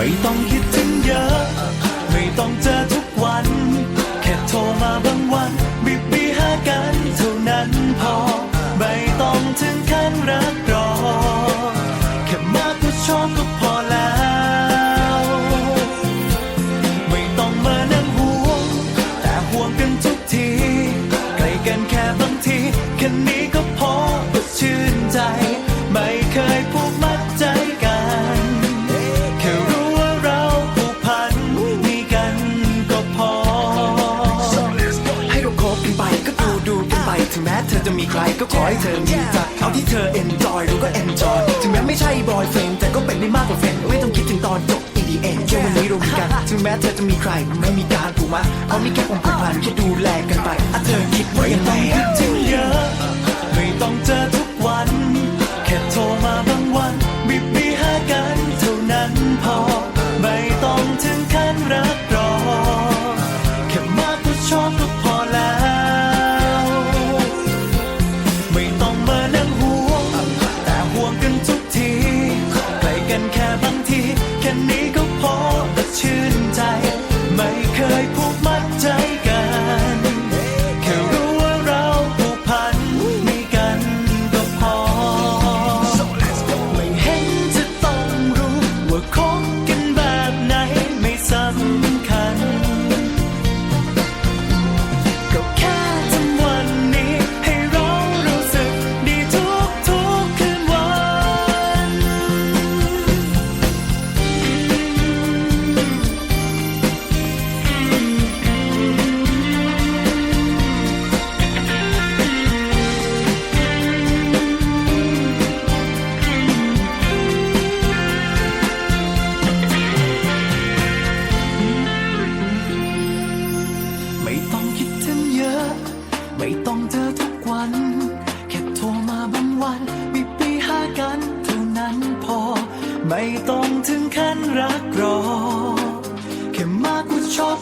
ไม่ต้องคิดถึงเยอะ ไม่ต้องเจอทุกวัน แค่โทรมาบางวันบิบบีหากันเท่านั้นพอ ไม่ต้องถึงขั้นรักรอ แค่มากก็ชอบก็พอแล้ว ไม่ต้องมานั่งห่วง แต่ห่วงกันทุกที ใกล้กันแค่บางทีแค่นี้ก็ ใครก็ขอให้เธอมีใจเอาที่เธอ enjoy เราก็ enjoy ถึงแม้ไม่ใช่บอยเฟนแต่ก็เป็นได้มากกว่าเฟนไม่ต้องคิดถึงตอนจบ EDM แค่วันนี้เรามีกันถึงแม้เธอจะมีใครไม่มีการผูกมัดเพราะมีแค่ความผูกพันแค่ดูแลกันไปอะเธอคิดว่ายังไงคิดถึงเยอะไม่ต้องเจอ กันแค่บางที แค่นี้ก็พอแต่ชื่น ไม่ต้องคิดถึงเยอะ ไม่ต้องเจอทุกวัน แค่โทรมาบางวันบีบปีหากันเท่านั้นพอ ไม่ต้องถึงขั้นรักรอ แค่มากูชอบ